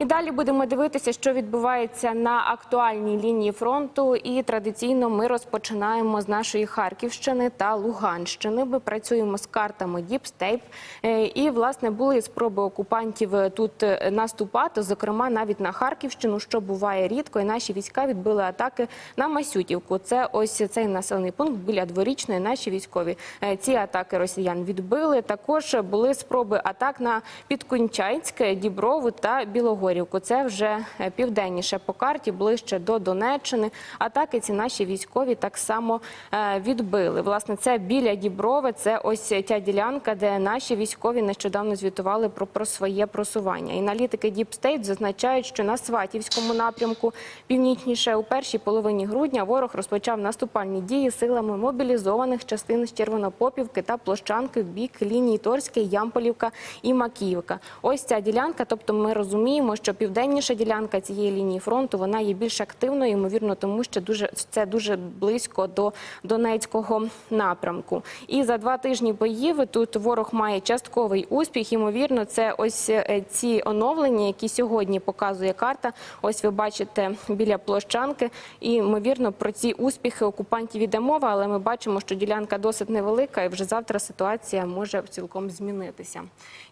І далі будемо дивитися, що відбувається на актуальній лінії фронту. І традиційно ми розпочинаємо з нашої Харківщини та Луганщини. Ми працюємо з картами Діпстейп. І власне були спроби окупантів тут е, наступати, зокрема навіть на Харківщину, що буває рідко. І наші війська відбили атаки на Масютівку. Це ось цей населений пункт біля дворічної. Наші військові е, ці атаки росіян відбили. Також були спроби атак на Підкунчайське, Діброву та Білогорівку. Це вже е, південніше по карті, ближче до Донеччини. Атаки ці наші військові так само е, відбили. Власне, це біля Діброви. Це ось ця ділянка, де наші військові нещодавно звітували про, про своє просування. І аналітики State зазначають, що на Сватівському напрямку північніше у першій половині грудня ворог розпочав наступальні дії силами мобілізованих частин з Червонопопівки та Площанки в бік лінії Торське, Ямполівка і Макіївка. Ось ця ділянка. Тобто, ми розуміємо, що південніша ділянка цієї лінії фронту вона є більш активною, ймовірно, тому що дуже це дуже близько до Донецького напрямку. І за два тижні боїв тут ворог має частковий успіх. Ймовірно, це ось е, ці оновлення, які сьогодні показує карта. Ось ви бачите біля площанки. І ймовірно про ці успіхи окупантів іде мова, але ми бачимо, що ділянка досить невелика, і вже завтра ситуація може цілком змінитися.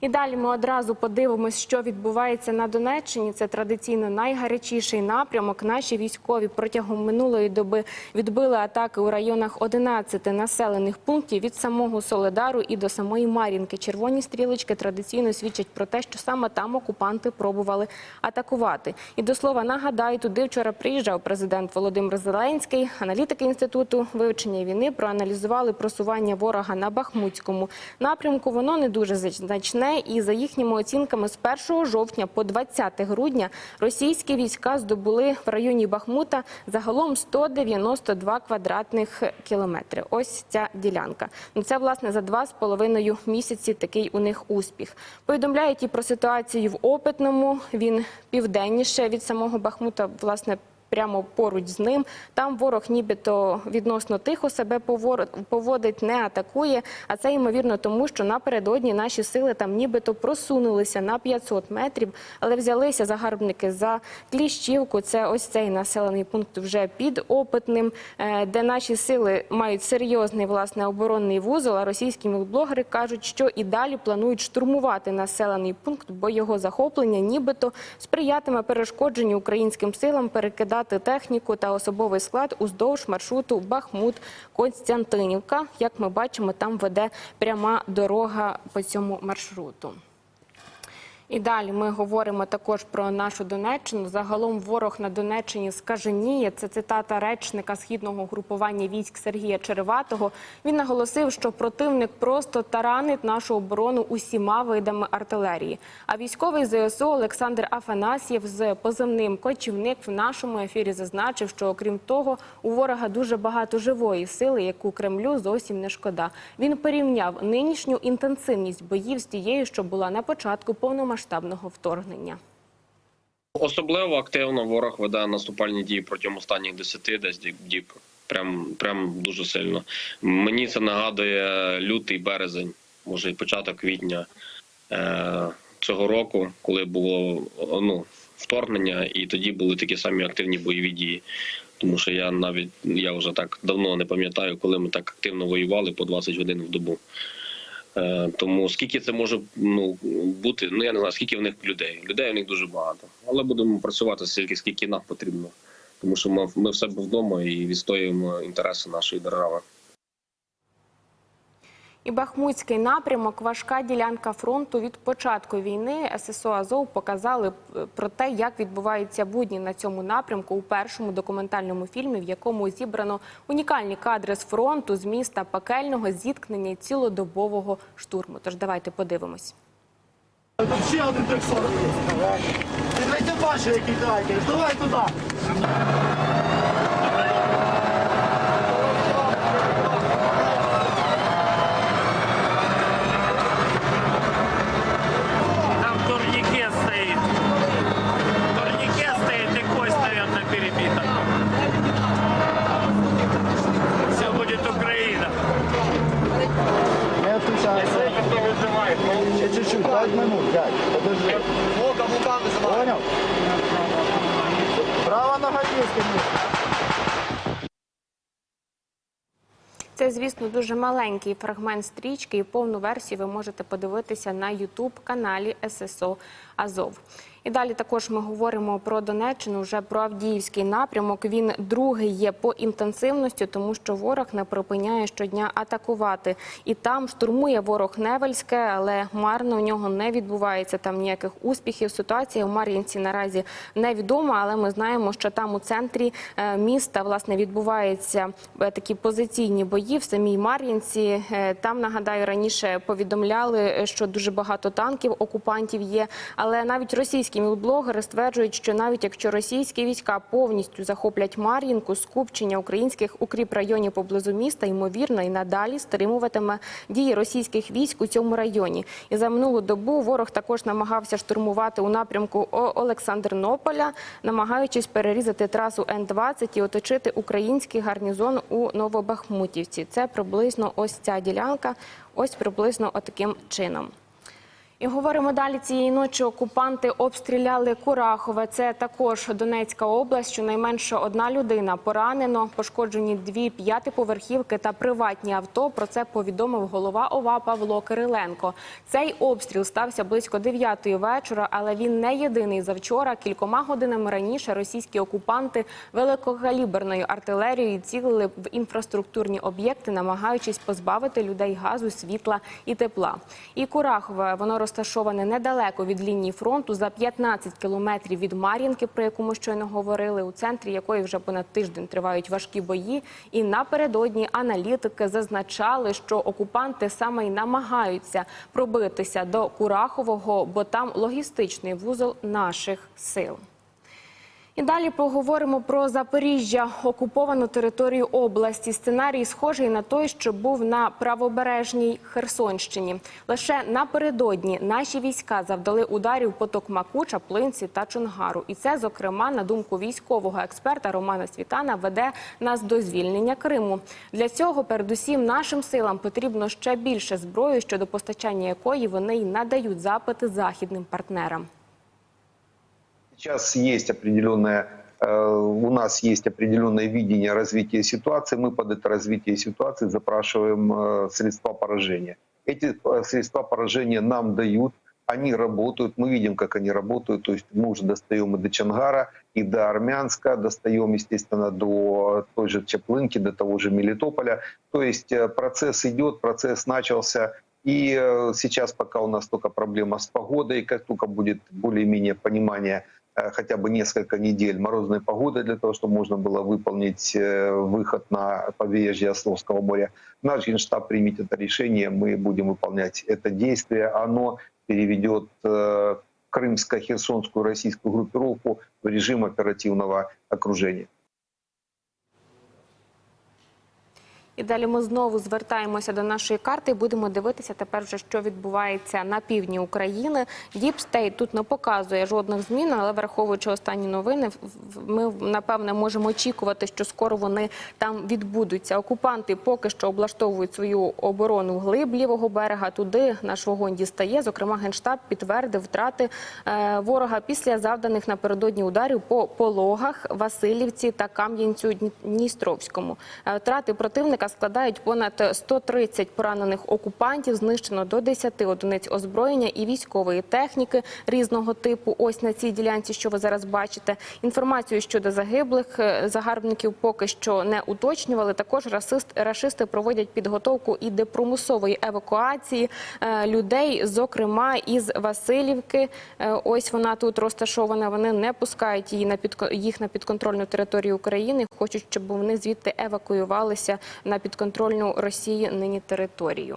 І далі ми одразу подивимось, що відбувається на Донеччині. Це традиційно найгарячіший напрямок. Наші військові протягом минулої доби відбили атаки у районах 11 населених пунктів від самого Соледару і до самої Мар'їнки. Червоні стрілочки традиційно свідчать про те, що саме там окупанти пробували атакувати. І до слова нагадаю, туди вчора приїжджав президент Володимир Зеленський. Аналітики інституту вивчення війни проаналізували просування ворога на Бахмутському напрямку. Воно не дуже значне, і за їхніми оцінками, з 1 жовтня по 20 грудня російські війська здобули в районі Бахмута загалом 192 квадратних кілометри. Ось ця ділянка. Ну це власне за два з половиною місяці такий у них успіх. Повідомляють і про ситуацію в Опитному. Він південніше від самого Бахмута, власне. Прямо поруч з ним там ворог, нібито відносно тихо себе поводить, не атакує. А це ймовірно, тому що напередодні наші сили там нібито просунулися на 500 метрів, але взялися загарбники за Кліщівку. Це ось цей населений пункт вже під опитним, е, де наші сили мають серйозний власне оборонний вузол. А російські блогери кажуть, що і далі планують штурмувати населений пункт, бо його захоплення нібито сприятиме перешкодженню українським силам перекидати передати техніку та особовий склад уздовж маршруту Бахмут-Константинівка. Як ми бачимо, там веде пряма дорога по цьому маршруту. І далі ми говоримо також про нашу Донеччину. Загалом ворог на Донеччині скаженіє. Це цитата речника східного групування військ Сергія Череватого. Він наголосив, що противник просто таранить нашу оборону усіма видами артилерії. А військовий ЗСУ Олександр Афанасьєв з позивним кочівник в нашому ефірі зазначив, що окрім того, у ворога дуже багато живої сили, яку Кремлю зовсім не шкода. Він порівняв нинішню інтенсивність боїв з тією, що була на початку повномасштабного масштабного вторгнення. Особливо активно ворог веде наступальні дії протягом останніх 10 десь діб. Прям прям дуже сильно. Мені це нагадує лютий березень, може і початок квітня е- цього року, коли було ну, вторгнення, і тоді були такі самі активні бойові дії. Тому що я навіть я вже так давно не пам'ятаю, коли ми так активно воювали по 20 годин в добу. Тому скільки це може ну бути, ну я не знаю, скільки в них людей. Людей в них дуже багато. Але будемо працювати стільки, скільки нам потрібно, тому що ми, ми все вдома і відстоюємо інтереси нашої держави. І Бахмутський напрямок, важка ділянка фронту від початку війни. ССО Азов показали про те, як відбуваються будні на цьому напрямку у першому документальному фільмі, в якому зібрано унікальні кадри з фронту з міста пекельного зіткнення цілодобового штурму. Тож давайте подивимось. Тут ще один триксор. Ти бачиш, який дайки. Давай туди. Понял? Право на годинське. Це, звісно, дуже маленький фрагмент стрічки, і повну версію ви можете подивитися на YouTube-каналі ССО Азов. І далі також ми говоримо про Донеччину, вже про Авдіївський напрямок. Він другий є по інтенсивності, тому що ворог не припиняє щодня атакувати. І там штурмує ворог Невельське, але марно у нього не відбувається там ніяких успіхів. Ситуація у Мар'їнці наразі невідома, але ми знаємо, що там у центрі е, міста власне відбуваються е, такі позиційні бої в самій Мар'їнці. Е, Там нагадаю раніше повідомляли, що дуже багато танків окупантів є. Але навіть російські мілблогери стверджують, що навіть якщо російські війська повністю захоплять Мар'їнку, скупчення українських укріп районів поблизу міста ймовірно і надалі стримуватиме дії російських військ у цьому районі. І за минулу добу ворог також намагався штурмувати у напрямку Олександрнополя, намагаючись перерізати трасу Н-20 і оточити український гарнізон у Новобахмутівці. Це приблизно ось ця ділянка, ось приблизно отаким чином. І говоримо далі цієї ночі. Окупанти обстріляли Курахове. Це також Донецька область. Щонайменше одна людина поранено, пошкоджені дві п'ятиповерхівки та приватні авто. Про це повідомив голова ОВА Павло Кириленко. Цей обстріл стався близько 9 вечора, але він не єдиний завчора. Кількома годинами раніше російські окупанти великокаліберною артилерією цілили в інфраструктурні об'єкти, намагаючись позбавити людей газу, світла і тепла. І Курахове воно розташоване недалеко від лінії фронту за 15 кілометрів від Мар'їнки, про яку ми щойно говорили, у центрі якої вже понад тиждень тривають важкі бої. І напередодні аналітики зазначали, що окупанти саме й намагаються пробитися до Курахового, бо там логістичний вузол наших сил. І далі поговоримо про Запоріжжя, окуповану територію області. Сценарій схожий на той, що був на правобережній Херсонщині. Лише напередодні наші війська завдали ударів по Токмаку, Чаплинці та Чонгару. І це, зокрема, на думку військового експерта Романа Світана, веде нас до звільнення Криму. Для цього, передусім, нашим силам потрібно ще більше зброї, щодо постачання якої вони й надають запити західним партнерам. Сейчас есть определенное, э, у нас есть определенное видение развития ситуации. Мы под это развитие ситуации запрашиваем э, средства поражения. Эти э, средства поражения нам дают, они работают, мы видим, как они работают. То есть мы уже достаем и до Чангара, и до Армянска, достаем, естественно, до той же Чаплынки, до того же Мелитополя. То есть процесс идет, процесс начался. И сейчас пока у нас только проблема с погодой, как только будет более-менее понимание хотя бы несколько недель морозной погоды для того, чтобы можно было выполнить э, выход на побережье Ословского моря. Наш Генштаб примет это решение, мы будем выполнять это действие. Оно переведет э, крымско-херсонскую российскую группировку в режим оперативного окружения. І далі ми знову звертаємося до нашої карти і будемо дивитися тепер, вже що відбувається на півдні України. Діпстейт тут не показує жодних змін, але враховуючи останні новини, ми напевне можемо очікувати, що скоро вони там відбудуться. Окупанти поки що облаштовують свою оборону вглиб лівого берега. Туди наш вогонь дістає. Зокрема, генштаб підтвердив втрати е, ворога після завданих напередодні ударів по пологах, Васильівці та Кам'янцю-Дністровському. Е, Втрати противника складають понад 130 поранених окупантів. Знищено до 10 одиниць озброєння і військової техніки різного типу. Ось на цій ділянці, що ви зараз бачите. Інформацію щодо загиблих е, загарбників поки що не уточнювали. Також расист, рашисти проводять підготовку і до примусової евакуації е, людей, зокрема із Васильівки. Е, Ось вона тут розташована. Вони не пускають її на підко- їх на підконтрольну територію України. Хочуть, щоб вони звідти евакуювалися на підконтрольну Росії нині територію.